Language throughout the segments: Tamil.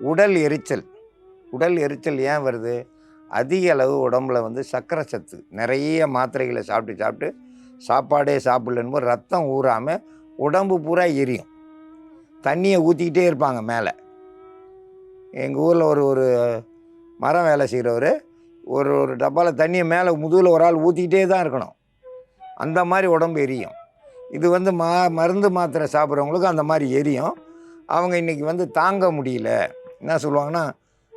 உடல் எரிச்சல். உடல் எரிச்சல் ஏன் வருது? அதிக அளவு உடம்புல வந்து சர்க்கரை சத்து. நிறைய மாத்திரைகளை சாப்பிட்டு சாப்பிட்டு சாப்பாடே சாப்பிடலன்னு போது ரத்தம் ஊறாமல் உடம்பு பூரா எரியும். தண்ணியை ஊற்றிக்கிட்டே இருப்பாங்க மேலே. எங்கள் ஊரில் ஒரு ஒரு மரம் வேலை செய்கிறவர் ஒரு ஒரு டப்பாவில் தண்ணியை மேலே முதுகில் ஒரு ஆள் ஊற்றிக்கிட்டே தான் இருக்கணும். அந்த மாதிரி உடம்பு எரியும். இது வந்து மா மருந்து மாத்திரை சாப்பிட்றவங்களுக்கு அந்த மாதிரி எரியும். அவங்க இன்றைக்கி வந்து தாங்க முடியல. என்ன சொல்லுவாங்கன்னா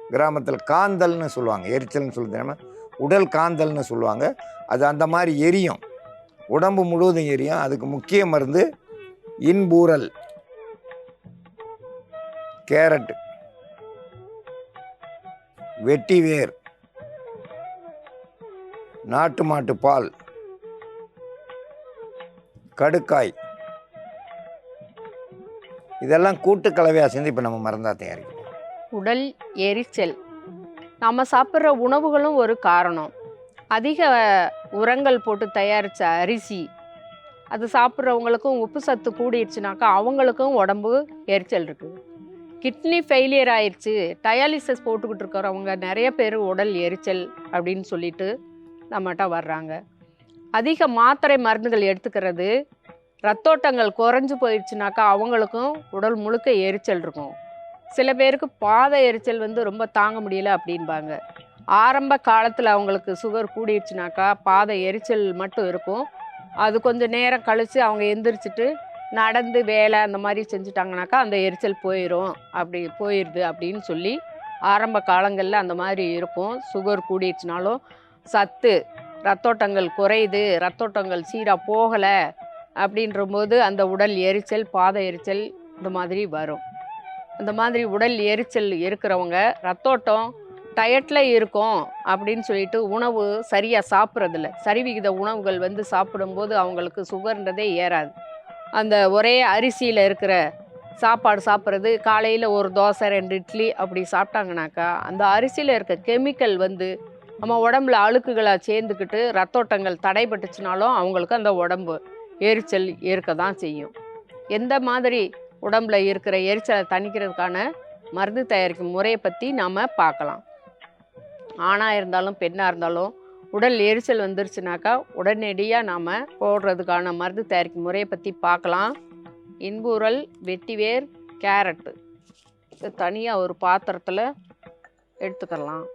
கிராமத்தில் காந்தல்னு சொல்லுவாங்க. எரிச்சல்னு சொல்லி தெரியாம உடல் காந்தல்னு சொல்லுவாங்க. அது அந்த மாதிரி எரியும். உடம்பு முழுவதும் எரியும். அதுக்கு முக்கிய மருந்து இன்பூரல். கேரட் வெட்டி வேர் நாட்டு மாட்டு பால். கடுக்காய். இதெல்லாம் கூட்டு கலவையாக சேர்ந்து இப்போ நம்ம மருந்தா தயாரிக்கிறோம் உடல் எரிச்சல். நம்ம சாப்பிட்ற உணவுகளும் ஒரு காரணம். அதிக உரங்கள் போட்டு தயாரித்த அரிசி அது சாப்பிட்றவங்களுக்கும் உப்பு சத்து கூடிடுச்சுனாக்கா அவங்களுக்கும் உடம்பு எரிச்சல் இருக்குது. கிட்னி ஃபெயிலியர் ஆயிடுச்சு டயாலிசிஸ் போட்டுக்கிட்டு இருக்கிறவங்க நிறைய பேர் உடல் எரிச்சல் அப்படின்னு சொல்லிட்டு நம்மகிட்ட வர்றாங்க. அதிக மாத்திரை மருந்துகள் எடுத்துக்கிறது ரத்தோட்டங்கள் குறைஞ்சு போயிடுச்சுனாக்கா அவங்களுக்கும் உடல் முழுக்க எரிச்சல் இருக்கும். சில பேருக்கு பாத எரிச்சல் வந்து ரொம்ப தாங்க முடியல அப்படின்பாங்க ஆரம்ப காலத்தில் அவங்களுக்கு சுகர் கூடிடுச்சுனாக்கா பாத எரிச்சல் மட்டும் இருக்கும். அது கொஞ்சம் நேரம் கழித்து அவங்க எந்திரிச்சிட்டு நடந்து வேலை அந்த மாதிரி செஞ்சுட்டாங்கனாக்கா அந்த எரிச்சல் போயிடும் அப்படி போயிடுது அப்படின்னு சொல்லி ஆரம்ப காலங்களில் அந்த மாதிரி இருக்கும். சுகர் கூடிடுச்சுனாலும் சத்து ரத்தோட்டங்கள் குறையுது ரத்தோட்டங்கள் சீராக போகலை அப்படின்றபோது அந்த உடல் எரிச்சல் பாத எரிச்சல் இந்த மாதிரி வரும். அந்த மாதிரி உடல் எரிச்சல் இருக்கிறவங்க ரத்தோட்டம் டயட்டில் இருக்கும் அப்படின்னு சொல்லிட்டு உணவு சரியாக சாப்பிட்றதில்ல. சரிவிகித உணவுகள் வந்து சாப்பிடும்போது அவங்களுக்கு சுகர்ன்றதே ஏறாது. அந்த ஒரே அரிசியில் இருக்கிற சாப்பாடு சாப்பிட்றது காலையில் ஒரு தோசை ரெண்டு இட்லி அப்படி சாப்பிட்டாங்கனாக்கா அந்த அரிசியில் இருக்க கெமிக்கல் வந்து நம்ம உடம்புல அழுக்குகளாக சேர்ந்துக்கிட்டு ரத்தோட்டங்கள் தடைபட்டுச்சுனாலும் அவங்களுக்கு அந்த உடம்பு எரிச்சல் இருக்க தான் செய்யும். எந்த மாதிரி உடம்புல இருக்கிற எரிச்சலை தணிக்கிறதுக்கான மருந்து தயாரிக்கும் முறையை பற்றி நாம் பார்க்கலாம். ஆணாக இருந்தாலும் பெண்ணாக இருந்தாலும் உடல் எரிச்சல் வந்துருச்சுனாக்கா உடனடியாக நாம் போடுறதுக்கான மருந்து தயாரிக்கும் முறையை பற்றி பார்க்கலாம். இன்பூரல் வெட்டிவேர் கேரட்டு. இது தனியாக ஒரு பாத்திரத்தில் எடுத்துக்கலாம்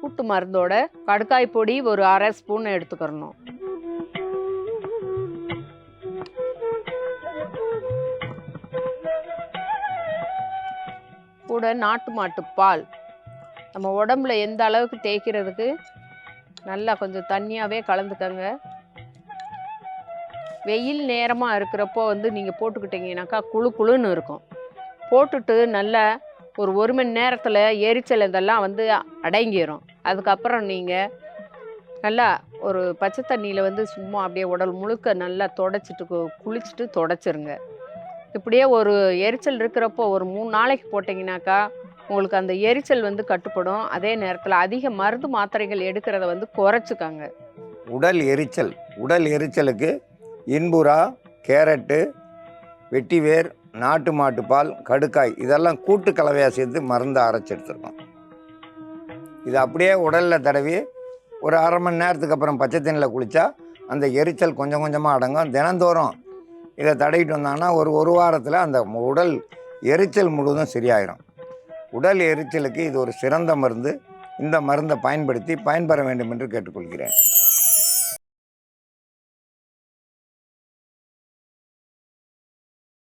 கூட்டு மருந்தோட கடுக்காய் பொடி ஒரு அரை ஸ்பூன் எடுத்துக்கிறணும். கூட நாட்டு மாட்டு பால். நம்ம உடம்புல எந்த அளவுக்கு தேய்க்கிறதுக்கு நல்லா கொஞ்சம் தண்ணியாகவே கலந்துக்கங்க. வெயில் நேரமாக இருக்கிறப்போ வந்து நீங்கள் போட்டுக்கிட்டிங்கனாக்கா குளு குளுன்னு இருக்கும். போட்டுட்டு நல்லா ஒரு ஒரு மணி நேரத்தில் எரிச்சல் இதெல்லாம் வந்து அடங்கிரும். அதுக்கப்புறம் நீங்கள் நல்லா ஒரு பச்சை தண்ணியில் வந்து சும்மா அப்படியே உடல் முழுக்க நல்லா தொடச்சிட்டு குளிச்சுட்டு தொடச்சிருங்க. இப்படியே ஒரு எரிச்சல் இருக்கிறப்போ ஒரு மூணு நாளைக்கு போட்டிங்கனாக்கா உங்களுக்கு அந்த எரிச்சல் வந்து கட்டுப்படும். அதே நேரத்தில் அதிக மருந்து மாத்திரைகள் எடுக்கிறத வந்து குறைச்சிக்காங்க. உடல் எரிச்சல். உடல் எரிச்சலுக்கு இன்புரா கேரட்டு வெட்டிவேர் நாட்டு மாட்டு பால் கடுக்காய் இதெல்லாம் கூட்டு கலவையாக சேர்த்து மருந்து அரைச்சி எடுத்துருக்கோம். இது அப்படியே உடலில் தடவி ஒரு அரை மணி நேரத்துக்கு அப்புறம் பச்சை தண்ணியில் குளித்தா அந்த எரிச்சல் கொஞ்சம் கொஞ்சமாக அடங்கும். தினந்தோறும் இதை தடவிட்டு வந்தாங்கன்னா ஒரு ஒரு வாரத்தில் அந்த உடல் எரிச்சல் முழுவதும் சரியாயிடும் உடல் எரிச்சலுக்கு இது ஒரு சிறந்த மருந்து. இந்த மருந்தை பயன்படுத்தி பயன்பெற வேண்டும் என்று கேட்டுக்கொள்கிறேன்.